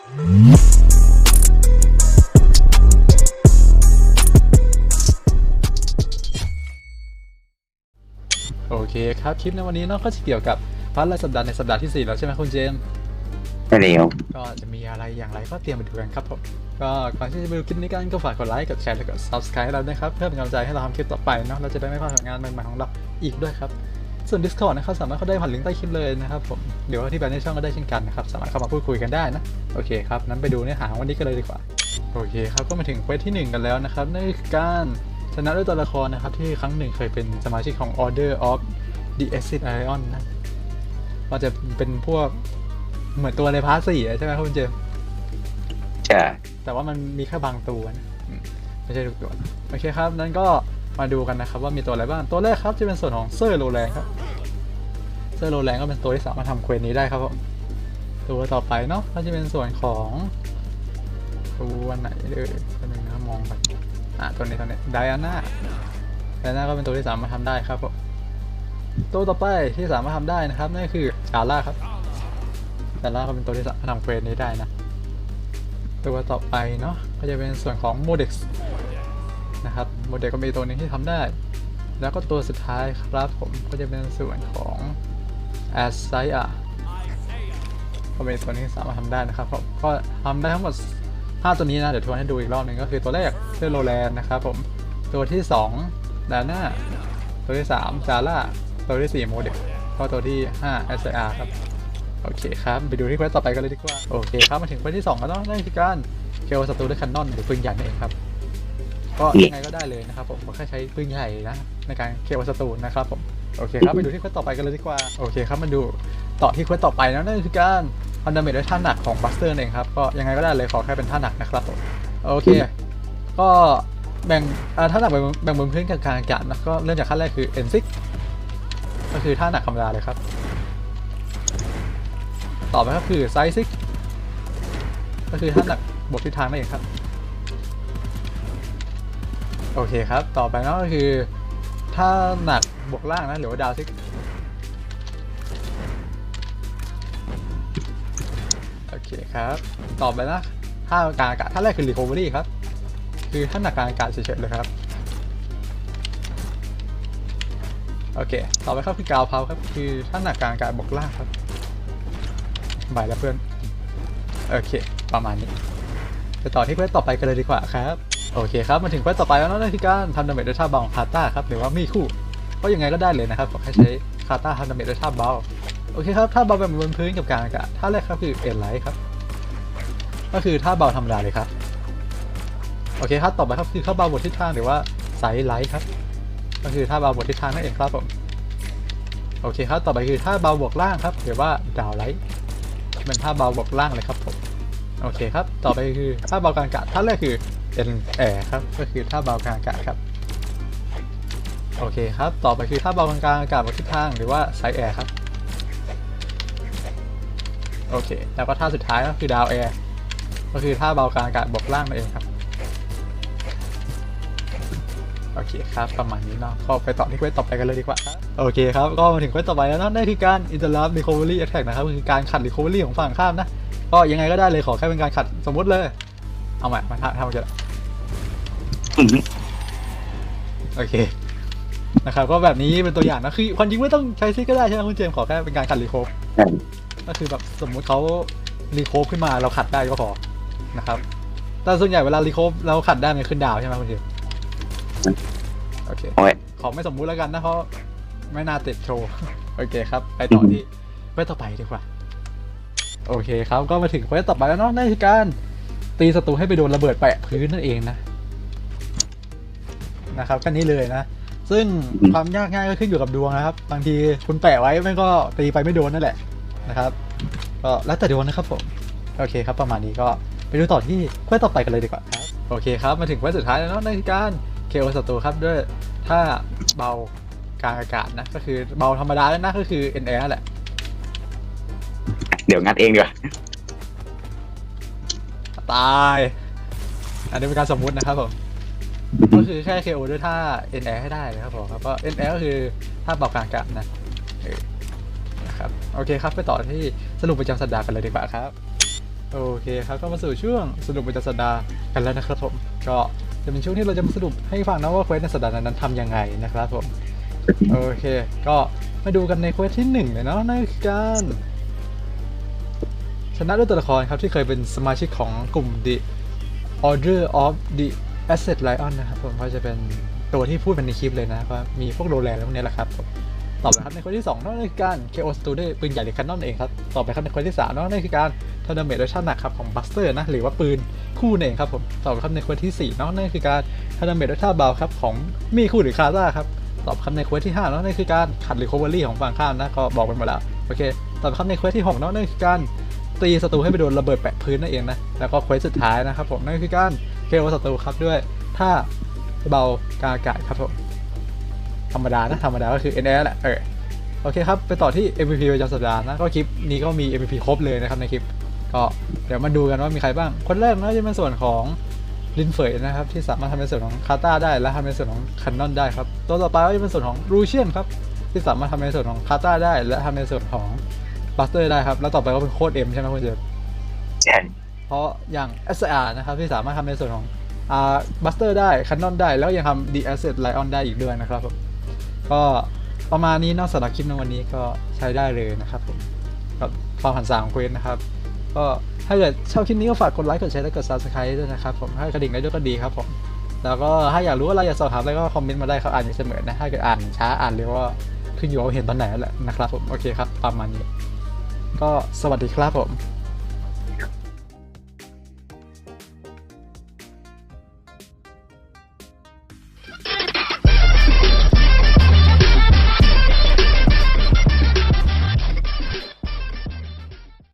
โอเคครับ คลิปในวันนี้เนาะก็จะเกี่ยวกับพัทรายสัปดาห์ในสัปดาห์ที่ 4 แล้วใช่ไหมคุณเจมส์ไม่เร็วก็จะมีอะไรอย่างไรก็เตรียมไปดูกันครับผมก็ก่อนที่จะไปดูคลิปนี้กันก็ฝากกดไลค์กดแชร์และกด subscribe ให้เราด้วยครับ เพื่อเป็นกำลังใจให้เราทำคลิปต่อไปเนาะเราจะได้ไม่พลาดผลงานใหม่ๆของเราอีกด้วยครับ ส่วน Discord นะครับสามารถเข้าได้ผ่านลิงก์ใต้คลิปเลยนะครับผมเดี๋ยวที่แบนในช่องก็ได้เช่นกันนะครับสามารถเข้ามาพูดคุยกันได้นะโอเคครับนั้นไปดูเนื้อหาวันนี้กันเลยดีกว่าโอเคครับก็มาถึงเควสที่ 1 กันแล้วนะครับนั่นคือการชนะด้วยตัวละครนะครับที่ครั้งหนึ่งเคยเป็นสมาชิกของ Order of the Acid Ion นะก็จะเป็นพวกเหมือนตัวในพาร์ทสี่อะใช่ไหมครับคุณเจมส์ใช่แต่ว่ามันมีแค่บางตัวนะอืมไม่ใช่ทุกตัวโอเคครับนั้นก็ มาดูกันนะครับว่ามีตัวอะไรบ้าง ตัวแรกครับจะเป็นส่วนของเซอร์โรแรงครับ เซอร์โรแรงก็เป็นตัวที่สามารถทำเควสนี้ได้ครับผม ตัวต่อไปเนาะก็จะเป็นส่วนของตัวไหนเลยตัวนึงนะมองไปอะตัวนี้ตัวนี้ไดอาน่าไดอาน่าก็เป็นตัวที่สามารถทำได้ครับผมตัวต่อไปที่สามารถทำได้นะครับนั่นคือจาร่าครับจาร่าก็เป็นตัวที่สามารถทำเควสนี้ได้นะตัวต่อไปเนาะก็จะเป็นส่วนของ Modex นะครับ Modex ก็มีตัวหนึงที่ทำได้ แล้วก็ตัวสุดท้ายครับผมก็จะเป็นส่วนของ a s i a ก็เป็นตัวนี้ที่สามารถทำได้นะครับผมก็ทำได้ทั้งหมด 5 ตัวนี้นะ เดี๋ยวทวนให้ดูอีกรอบหนึ่งก็คือตัวแรกเซอร์โรแลนนะครับผมตัวที่ 2 ดาน่าตัวที่3จาร่าตัวที่ 4 โมเดลก็ตัวที่ 5 s i r ครับ โอเคครับ ไปดูที่เควสต่อไปกันเลยดีกว่า โอเคครับ มาถึงเควสที่ 2 แล้วเนาะนั่นคือการเคลศัตรูด้วยแคนนอนหรือปืนใหญ่นั่นเองครับ ก็ยังไงก็ได้เลยนะครับผมก็แค่ใช้ปืนใหญ่นะในการเคลศัตรูนะครับผมโอเคครับไปดูที่เควสต่อไปกันเลยดีกว่าโอเคครับมาดูต่อที่เควสต่อไปนะนั่นคือการพันดาเมจด้วยท่าหนักของบัสเตอร์เองครับก็ยังไงก็ได้เลยขอแค่เป็นท่าหนักนะครับผมโอเค ก็แบ่งอ่าท่าหนักแบ่งแบ่งบนพื้นกับการอากาศนะก็เริ่มจากขั้นแรกคือ N6 ก็คือท่าหนักธรรมดาเลยครับ ต่อไปก็คือไซซิกก็คือท่าหนักบวกทิศทางนั่นเองครับ โอเคครับ ต่อไปก็คือท่าหนักบวกล่างนะหรือว่าดาวซิกโอเคครับ ต่อไปนะท่ากลางอากาศท่าแรกคือ recovery ครับ คือท่าหนักกลางอากาศเฉยๆเลยครับ โอเค ต่อไปครับคือกาวเพาครับ คือท่าหนักกลางอากาศบวกล่างครับบายแล้วเพื่อน โอเค ประมาณนี้ไปต่อที่เควสต่อไปกันเลยดีกว่าครับ โอเคครับ มาถึงเควสต่อไปแล้วนอะนั่นคือการทำดาเมจด้วยท่าเบาของคาต้าครับหรือว่ามีคู่ ก็ยังไงก็ได้เลยนะครับขอแค่ใช้คาต้าทำดาเมจด้วยท่าเบาโอเคครับท่าเบาแบบบนพื้นกับกลางอากาศท่าแรกครับคือเอ็นไลท์ครับ ก็คือท่าเบาธรรมดาเลยครับโอเคครับต่อไปครับคือท่าเบาบททิศทางหรือว่าไซด์ไลท์ครับ ก็คือท่าเบาบททิศทางนั่นเองครับผมโอเคครับต่อไปคือท่าเบาบวกล่างครับหรือว่าดาวไลท์เป็นท่าเบาบวกล่างเลยครับผมโอเคครับ ต่อไปคือท่าเบากลางอากาศท่าแรกคือ เป็นแอร์ครับก็คือท่าเบากลางอากาศครับโอเคครับต่อไปคือท่าเบากลางอากาศบนทิศทางหรือว่าไซแอร์ครับโอเคแล้วก็ท่าสุดท้ายก็คือดาวแอร์ก็คือท่าเบากลางอากาศบกล่างนั่นเองครับโอเคครับประมาณนี้เนาะก็ไปต่อที่เควสต่อไปกันเลยดีกว่าโอเคครับก็มาถึงเควสต่อไปแล้วเนอะนั่นคือการ interrupt recovery attack นะครับก็คือการขัด recovery ของฝั่งข้ามนะก็ยังไงก็ได้เลยขอแค่เป็นการขัดสมมติเลย เอาใหม่มาทำทำกันโอเคนะครับก็แบบนี้เป็นตัวอย่างนะคือความจริงไม่ต้องใช้ซิกก็ได้ใช่ไหมคุณเจมส์ขอแค่เป็นการขัดรีโคฟก็คือแบบสมมุติเขารีโคฟขึ้นมาเราขัดได้ก็พอนะครับแต่ส่วนใหญ่เวลารีโคฟเราขัดได้มันขึ้นดาวใช่ไหมคุณเจมส์โอเคโอ้ยขอไม่สมมุติแล้วกันนะเพราะไม่น่าติดโชว์โอเคครับ ไปต่อที่เควสต่อไปดีกว่า โอเคครับก็มาถึงเควสต่อไปแล้วเนาะนั่นคือการ ตีศัตรูให้ไปโดนระเบิดแปะพื้นนั่นเองนะนะครับแค่นี้เลยนะ ซึ่งความยากง่ายก็ขึ้นอยู่กับดวงนะครับ บางทีคุณแปะไว้มันก็ตีไปไม่โดนนั่นแหละนะครับก็แล้วแต่ดวงนะครับผมโอเคครับ ประมาณนี้ก็ไปดูต่อที่เควสต่อไปกันเลยดีกว่าครับโอเคครับมาถึงเควสสุดท้ายแล้วเนาะนั่นการเคโอศัตรูครับด้วยถ้าเบากลางอากาศนะ ก็คือเบาธรรมดาแล้วนะก็คือ n อ r แหละ เดี๋ยวงัดเองดีกว่า ตาย อันนี้เป็นการสมมุตินะครับผม ก็คือแค่ KO ด้วยท่า NR ให้ได้นะครับผมครับก็ NR ก็คือท่าเบากลางกะนะนะครับโอเคครับไปต่อที่สรุปประจำสัปดาห์กันเลยดีกว่าครับ โอเคครับก็มาสู่ช่วงสรุปประจำสัปดาห์กันแล้วนะครับผมก็จะเป็นช่วงที่เราจะมาสรุปให้ฟังนะว่าเควสในสัปดาห์นั้นทำยังไงนะครับผมโอเค ก็มาดูกันในเควสที่หนึ่งเลยเนาะนั่นคือการ ชนะด้วยตัวละครครับที่เคยเป็นสมาชิกของกลุ่ม The Order of the Asset Lion นะครับผมก็จะเป็นตัวที่พูดเป็นในคลิปเลยนะก็มีพวกโรแลนด์พวกนี้แหละครับต่อไปครับในคนที่2นั่นคือการ KO Studio ปืนใหญ่หรือคันนอนเองครับต่อไปครับในคนที่3นั่นคือการทอร์นาเมตรชั่นหนักครับของบัสเตอร์นะหรือว่าปืนคู่เองครับผมต่อไปครับในคนที่4นั่นคือการทอร์นาเมตรท่าเบาครับของมีคู่หรือคาซ่าครับต่อไปครับในเควสที่5นั่นคือการขัดหรือโคเวอรี่ของฝั่งข้ามนะก็บอกไปหมดแล้วโอเคต่อไปครับในเควสที่6นั่นคือการ ตีศัตรูให้ไปโดนระเบิดแปะพื้นนั่นเองนะ แล้วก็เควสสุดท้ายนะครับผมนั่นคือการเคโอศัตรูครับด้วยท่าเบากาอากาศครับผมธรรมดานะธรรมดาก็คือ n อ l แหละเออโอเคครับ ไปต่อที่ MVP ประจำสัปดาห์นะ ก็คลิปนี้ก็มี MVP ครบเลยนะครับในคลิป ก็เดี๋ยวมาดูกันว่ามีใครบ้าง คนแรกน่าจะเป็นส่วนของลินเฟยนะครับ ที่สามารถทำในส่วนของคาตาได้และทำในส่วนของคันนอนได้ครับ ตัวต่อไปก็จะเป็นส่วนของรูเชียนครับ ที่สามารถทำในส่วนของคาตาได้ และทำในส่วนของ บัสเตอร์ได้ครับ แล้วต่อไปก็เป็นโคดเอ็มใช่ไหมคุณเจมใช่เพราะอย่าง SR นะครับ ที่สามารถทำในส่วนของอ่าบัสเตอร์ได้คันนอนได้ แล้วยังทำ The Asset Lion ได้อีกด้วยนะครับผมก็ประมาณนี้นอกสำหรับคลิปในวันนี้ก็ใช้ได้เลยนะครับผมกับความหันสาของเควสนะครับ ก็ถ้าเกิดชอบคลิปนี้ก็ฝากกดไลค์กดแชร์และกด subscribe ด้วยนะครับผมถ้ากระดิ่งได้ด้วยก็ดีครับผมแล้วก็ถ้าอยากรู้อะไรอยากสอบถามอะไรก็คอมเมนต์มาได้ครับอ่านอยู่เสมอนะถ้าเกิดอ่านช้าอ่านเร็วก็ขึ้นอยู่กับว่าเห็นตอนไหนนั่นแหละนะครับผมโอเคครับประมาณนี้ ก็สวัสดีครับผม